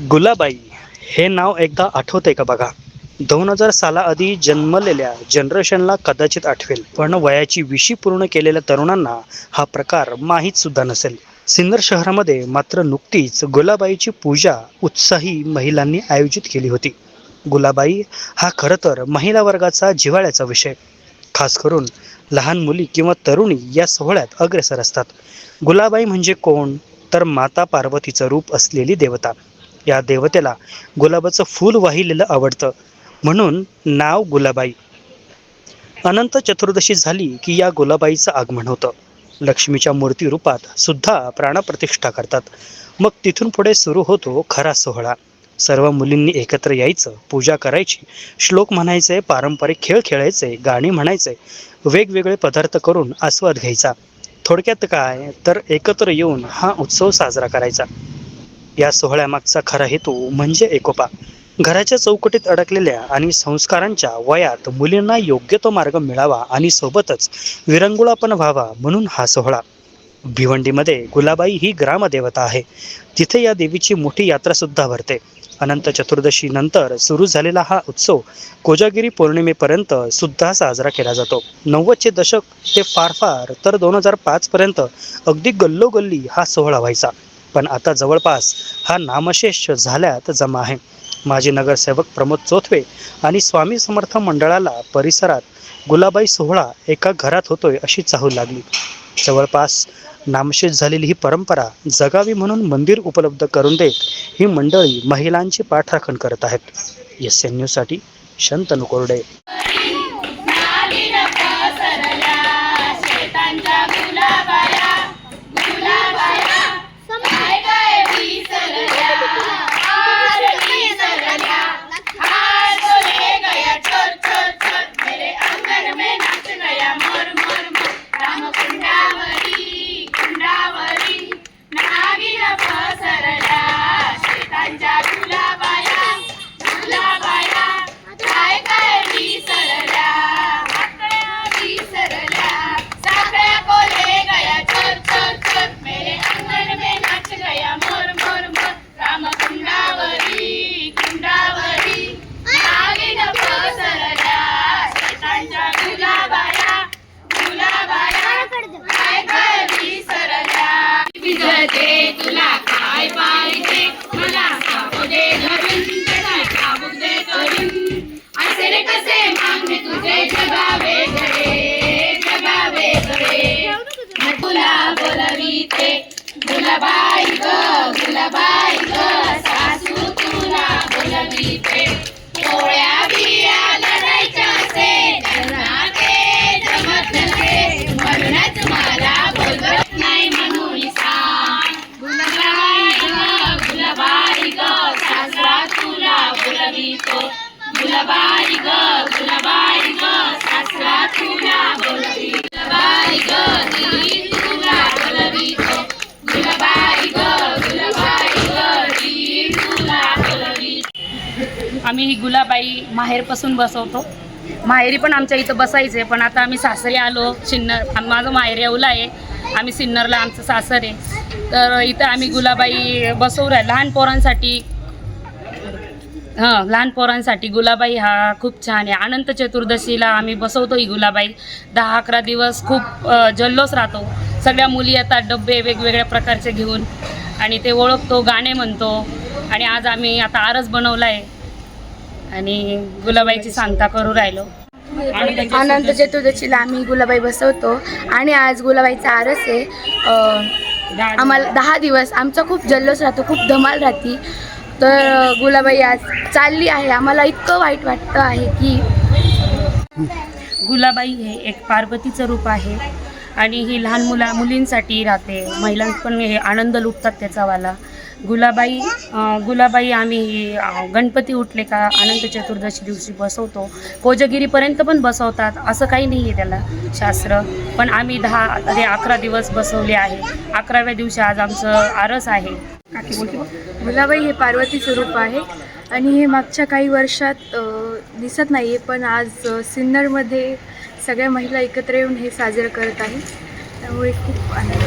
गुलाबाई हे नाव एकदा आठवते का बघा? दोन हजार सालाआधी जन्मलेल्या जनरेशनला कदाचित आठवेल पण वयाची विशी पूर्ण केलेल्या तरुणांना हा प्रकार माहीत सुद्धा नसेल. सिन्नर शहरामध्ये मात्र नुकतीच गुलाबाईची पूजा उत्साही महिलांनी आयोजित केली होती. गुलाबाई हा खरं तर महिला वर्गाचा जिव्हाळ्याचा विषय. खास करून लहान मुली किंवा तरुणी या सोहळ्यात अग्रेसर असतात. गुलाबाई म्हणजे कोण? तर माता पार्वतीचं रूप असलेली देवता. या देवतेला गुलाबाचं फूल वाहिलेलं आवडतं. म्हणून नाव गुलाबाई. अनंत चतुर्दशी झाली की या गुलाबाईचं आगमन होतं. लक्ष्मीच्या मूर्ती रूपात सुद्धा प्राणप्रतिष्ठा करतात. मग तिथून पुढे सुरू होतो खरा सोहळा. सर्व मुलींनी एकत्र यायचं पूजा करायची श्लोक म्हणायचे पारंपरिक खेळ खेळायचे गाणी म्हणायचे वेगवेगळे पदार्थ करून आस्वाद घ्यायचा. थोडक्यात काय? तर एकत्र येऊन हा उत्सव साजरा करायचा. या सोहळ्यामागचा खरा हेतू म्हणजे एकोपा. घराच्या चौकटीत अडकलेल्या आणि संस्कारांच्या वयात मुलींना योग्य तो मार्ग मिळावा आणि सोबतच विरंगुळा पण व्हावा म्हणून हा सोहळा. भिवंडीमध्ये गुलाबाई ही ग्रामदेवता आहे. तिथे या देवीची मोठी यात्रा सुद्धा भरते. अनंत चतुर्दशी नंतर सुरू झालेला हा उत्सव कोजागिरी पौर्णिमेपर्यंत सुद्धा साजरा केला जातो. नव्वदचे दशक ते फार फार तर दोन हजार पाचपर्यंत अगदी गल्लोगल्ली हा सोहळा व्हायचा. पण आता जवळपास हा नामशेष झाल्यात जमा आहे. माजी नगरसेवक प्रमोद चोथवे आणि स्वामी समर्थ मंडळाला परिसरात गुलाबाई सोहळा एका घरात होतोय अशी चाहूल लागली. जवळपास नामशेष झालेली ही परंपरा जगावी म्हणून मंदिर उपलब्ध करून देत ही मंडळी महिलांची पाठराखण करत आहेत. एस एन न्यूजसाठी शंतनु कोरडे. तुझे जगावे तुला गुलाबाई ग गुलाबाई ग सासू तुला बोलवीते. पोळ्या बिया लढायच्या असे त्यांना जमत नसे. म्हणूनच मला बोलवत नाही म्हणून सांग गुलाबाई ग गुलाबाई ग सासरा तुला बोलवितो. ग ग सासरा तुला बोलवी. ग दिली तुला ग. ग दिली तुला आम्ही ही गुलाबाई माहेरपासून बसवतो. माहेरी पण आमच्या इथं बसायचे पण आता आम्ही सासरी आलो सिन्नर. माझं माहेर येवला आहे. आम्ही सिन्नरला आमचं सासर आहे. तर इथं आम्ही गुलाबाई बसवू राहिलो लहान पोरांसाठी. हां लहान पोरांसाठी गुलाबाई हा खूप छान आहे. अनंत चतुर्दशीला आम्ही बसवतो ही गुलाबाई. दहा अकरा दिवस खूप जल्लोस जल्लोष राहतो. सगळ्या मुली येतात डब्बे वेगवेगळ्या प्रकारचे घेऊन आणि ते ओळखतो गाणे म्हणतो आणि आज आम्ही आता आरस बनवला आहे आणि गुलाबाईची सांगता करू राहिलो. अनंत चतुर्दशीला आम्ही गुलाबाई बसवतो आणि आज गुलाबाईचा आरस आहे. आम्हाला दहा दिवस आमचा खूप जल्लोष राहतो खूप धमाल राहते. तर गुलाबाई आज चालली आहे. आम्हाला इतकं वाईट वाटतं आहे की गुलाबाई हे एक पार्वतीचं रूप आहे आणि ही लहान मुला मुलींसाठी राहते. महिलां पण हे आनंद लुटतात त्याचावाला गुलाबाई गुलाबाई आम्ही गणपती उठले का अनंत चतुर्दशी दिवशी बसवतो. कोजगिरीपर्यंत पण बसवतात असं काही नाही आहे त्याला शास्त्र. पण आम्ही दहा ते अकरा दिवस बसवले आहे. अकराव्या दिवशी आज आमचं आरस आहे. गुलाबाई हे पार्वती स्वरूप आहे आणि हे मागच्या काही वर्षात दिसत नाही आहे पण आज सिन्नरमध्ये सगळ्या महिला एकत्र येऊन हे साजरं करत आहे त्यामुळे खूप आनंद